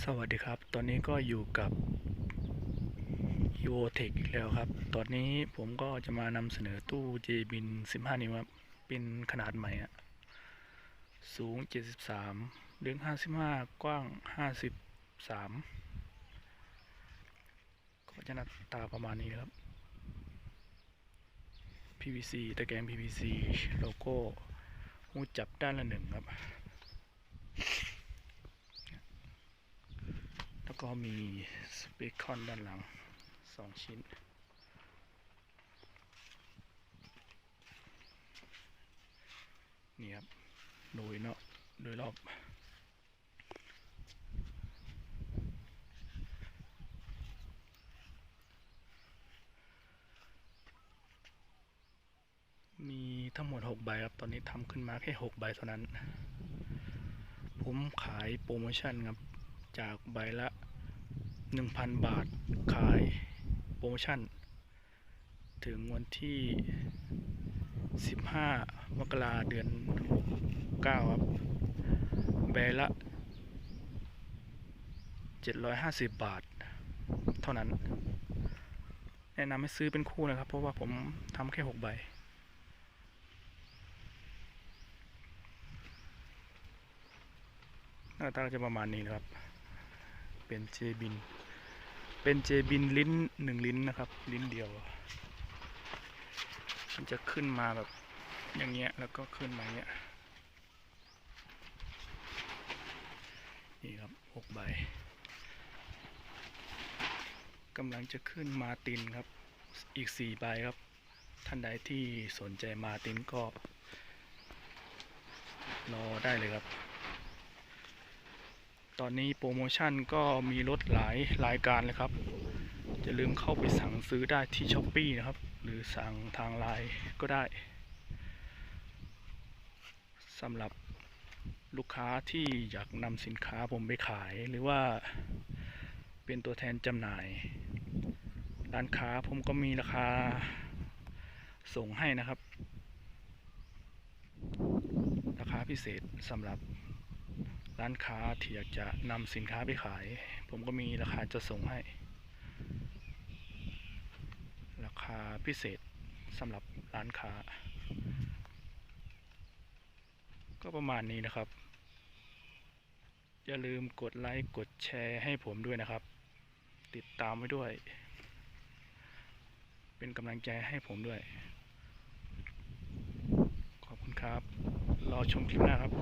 สวัสดีครับ ตอนนี้ก็อยู่กับ e v o t e c h อีกแล้วครับ ตอนนี้ผมก็จะมานำเสนอตู้ JBIN 15 นิ้วครับ เป็นขนาดใหม่อะสูง 73 ลึก 55 กว้าง 53 ก็จะหน้าตาประมาณนี้ครับ PVC ตะแกรง PVC โลโก้หูจับด้านละหนึ่งครับ ก็มีสเปคคอนด้านหลังสองชิ้น นี่ครับ โดยเนาะโดยรอบมีทั้งหมด 6 ใบครับ ตอนนี้ทำขึ้นมาแค่ 6 ใบเท่านั้น ผมขายโปรโมชั่นครับ จากใบละ 1,000 บาทขายโปรโมชั่น ถึงวันที่ 15 มกราเดือน9ครับใบละ 750 บาท เท่านั้น แนะนำให้ซื้อเป็นคู่นะครับ เพราะว่าผมทำแค่ 6 ใบหน้าตาจะประมาณนี้นะครับ เป็นเจบิน เป็นเจบินลิ้นหนึ่งลิ้นนะครับ ลิ้นเดียว มันจะขึ้นมาแบบอย่างเงี้ยแล้วก็ขึ้นมาเงี้ยนี่ครับหกใบกำลังจะขึ้นมาตินครับ อีกสี่ใบครับ ท่านใดที่สนใจมาตินก็รอได้เลยครับ ตอนนี้โปรโมชั่นก็มีลดหลายรายการเลยครับอย่าลืมเข้าไปสั่งซื้อได้ที่ช้อปปีนะครับ หรือสั่งทางไลน์ก็ได้สำหรับลูกค้าที่อยากนำสินค้าผมไปขายหรือว่าเป็นตัวแทนจำหน่าย ร้านค้าผมก็มีราคาส่งให้นะครับ ราคาพิเศษสำหรับ ร้านค้าที่อยากจะนำสินค้าไปขาย ผมก็มีราคาจะส่งให้ ราคาพิเศษสำหรับร้านค้า ก็ประมาณนี้นะครับ อย่าลืมกดไลค์กดแชร์ให้ผมด้วยนะครับ ติดตามไว้ด้วย เป็นกำลังใจให้ผมด้วย ขอบคุณครับ รอชมคลิปหน้าครับ